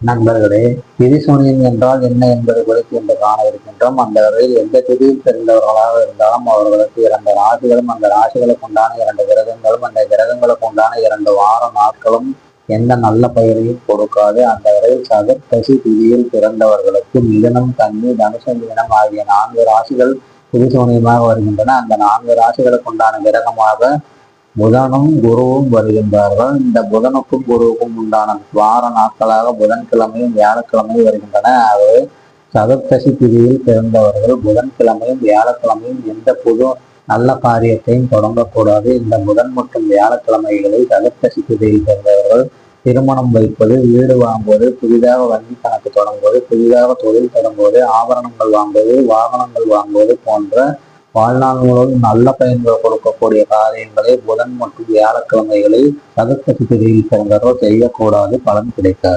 நண்பர்களே திதிசூனியம் என்றால் என்ன என்பது குறித்து இன்று காண இருக்கின்றோம். அந்த வகையில் எந்த திதியில் தெரிந்தவர்களாக இருந்தாலும் அவர்களுக்கு இரண்டு ராசிகளும் அந்த ராசிகளுக்கு உண்டான இரண்டு கிரகங்களும் அந்த கிரகங்களுக்கு உண்டான இரண்டு வார நாட்களும் எந்த நல்ல பயிரையும் கொடுக்காது. அந்த வரையில் சதுர்த்தசி திதியில் பிறந்தவர்களுக்கு மிதனம் கன்னி தனுசு மீனம் ஆகிய நான்கு ராசிகள் திதிசூனியமாக வருகின்றன. அந்த நான்கு ராசிகளுக்கு உண்டான கிரகமாக புதனும் குருவும் வருகின்றார்கள். இந்த புதனுக்கும் குருவுக்கும் உண்டான வார நாட்களாக புதன்கிழமையும் வியாழக்கிழமையும் வருகின்றன. ஆகவே சதுர்த்தசி திதியில் பிறந்தவர்கள் புதன்கிழமையும் வியாழக்கிழமையும் எந்த புது நல்ல காரியத்தையும் தொடங்கக்கூடாது. இந்த புதன் மற்றும் வியாழக்கிழமைகளில் சதுர்த்தசி பிரிவில் பிறந்தவர்கள் திருமணம் வைப்பது வீடு வாங்குவது புதிதாக வங்கி கணக்கு தொடங்குவது புதிதாக தொழில் தொடங்குவது ஆபரணங்கள் வாங்குவது வாகனங்கள் வாங்குவது போன்ற வாழ்நாள் நல்ல பயன்கள் கொடுக்கக்கூடிய காரியங்களை புதன் மற்றும் வியாழக்கிழமைகளில் சதுர்த்தசி திதியில் பிறந்தவர்கள் செய்யக்கூடாது பலன் கிடைக்காது.